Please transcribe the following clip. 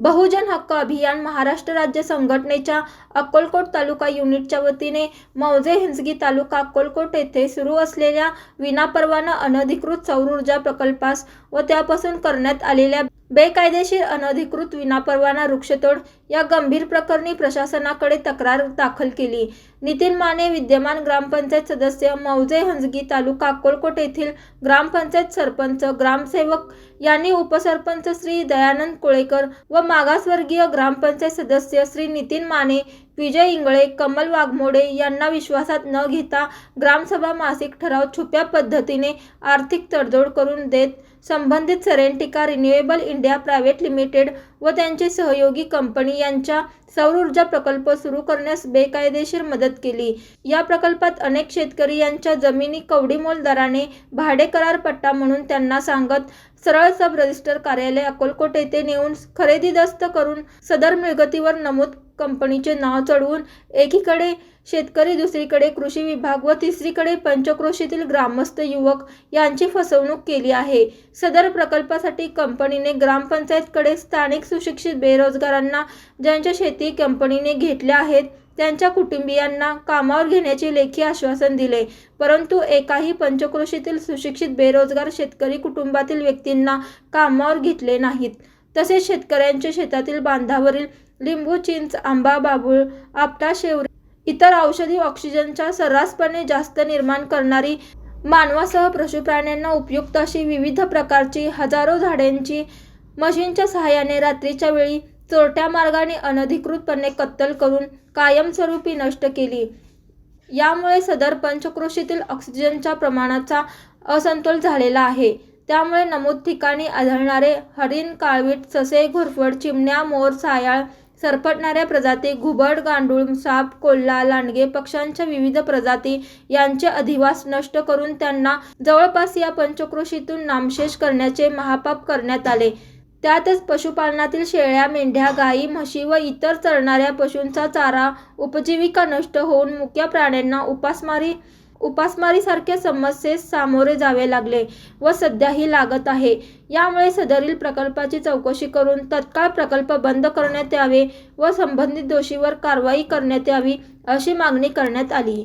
बहुजन हक्क अभियान महाराष्ट्र राज्य संघटनेच्या अक्कलकोट तालुका युनिटच्या वतीने मौजे हिंजगी तालुका अक्कलकोट येथे सुरू असलेल्या विनापरवाना अनधिकृत सौर ऊर्जा प्रकल्पास व त्यापासून करण्यात आलेल्या बेकायदेशीर अनधिकृत विनापरवाना वृक्षतोड या गंभीर प्रकरणी प्रशासनाकडे तक्रार दाखल केली. नितीन माने विद्यमान ग्रामपंचायत सदस्य मौजे हंजगी तालुका अक्कलकोट येथील ग्रामपंचायत सरपंच ग्रामसेवक यांनी उपसरपंच श्री दयानंद कोळेकर व मागासवर्गीय ग्रामपंचायत सदस्य श्री नितीन माने विजय इंगळे कमल वाघमोडे यांना विश्वासात न घेता ग्रामसभा मासिक ठराव छुप्या पद्धतीने आर्थिक तडजोड करून देत संबंधित Serentica renewable India private limited व त्यांचे सहयोगी कंपनी यांच्या सौर ऊर्जा प्रकल्प सुरू करण्यास बेकायदेशीर मदत केली. या प्रकल्पात अनेक शेतकरी यांच्या जमिनी कवडीमोल दराने भाडे करार पट्टा म्हणून त्यांना सांगत सरळ सब रजिस्टर कार्यालय अकोलकोट येथे नेऊन खरेदी दस्त करून सदर मिळकतीवर नमूद कंपनीचे नाव चढवून एकीकडे शेतकरी दुसरीकडे कृषी विभाग व तिसरीकडे पंचक्रोशीतील ग्रामस्थ युवक यांची फसवणूक केली आहे. सदर प्रकल्पासाठी कंपनीने ग्रामपंचायतकडे स्थानिक सुशिक्षित बेरोजगारांना ज्यांच्या शेती कंपनीने घेतल्या आहेत त्यांच्या कुटुंबियांना कामावर घेण्याचे लेखी आश्वासन दिले. परंतु एकाही पंचक्रोशीतील सुशिक्षित बेरोजगार शेतकरी कुटुंबातील व्यक्तींना कामावर घेतले नाहीत. तसेच शेतकऱ्यांच्या शेतातील बांधावरील लिंबू चिंच आंबा बाबूळ आपटा शेवरे इतर औषधी ऑक्सिजनच्या सर्रासपणे जास्त निर्माण करणारी मानवासह पशुप्राण्यांना उपयुक्त अशी विविध प्रकारची हजारो झाडांची मशीनच्या सहाय्याने रात्रीच्या वेळी चोरट्या मार्गाने अनधिकृतपणे कत्तल करून कायमस्वरूपी नष्ट केली. यामुळे सदर पंचक्रोशीतील ऑक्सिजनच्या प्रमाणाचा असंतोल झालेला आहे. त्यामुळे नमूद ठिकाणी आढळणारे हरिण काळवीट ससे घोरफड चिमण्या मोर सायाळ सरपटणाऱ्या प्रजाती घुबड गांडूळ साप कोल्हा लांडगे पक्ष्यांच्या विविध प्रजाती यांचे अधिवास नष्ट करून त्यांना जवळपास या पंचक्रोशीतून नामशेष करण्याचे महापाप करण्यात आले. त्यातच पशुपालनातील शेळ्या मेंढ्या गाई म्हशी व इतर चरणाऱ्या पशूंचा चारा उपजीविका नष्ट होऊन मुक्या प्राण्यांना उपासमारी उपासमारीसारख्या समस्येस सामोरे जावे लागले व सध्याही लागत आहे. यामुळे सदरील प्रकल्पाची चौकशी करून तत्काळ प्रकल्प बंद करण्यात यावे व संबंधित दोषीवर कारवाई करण्यात यावी अशी मागणी करण्यात आली.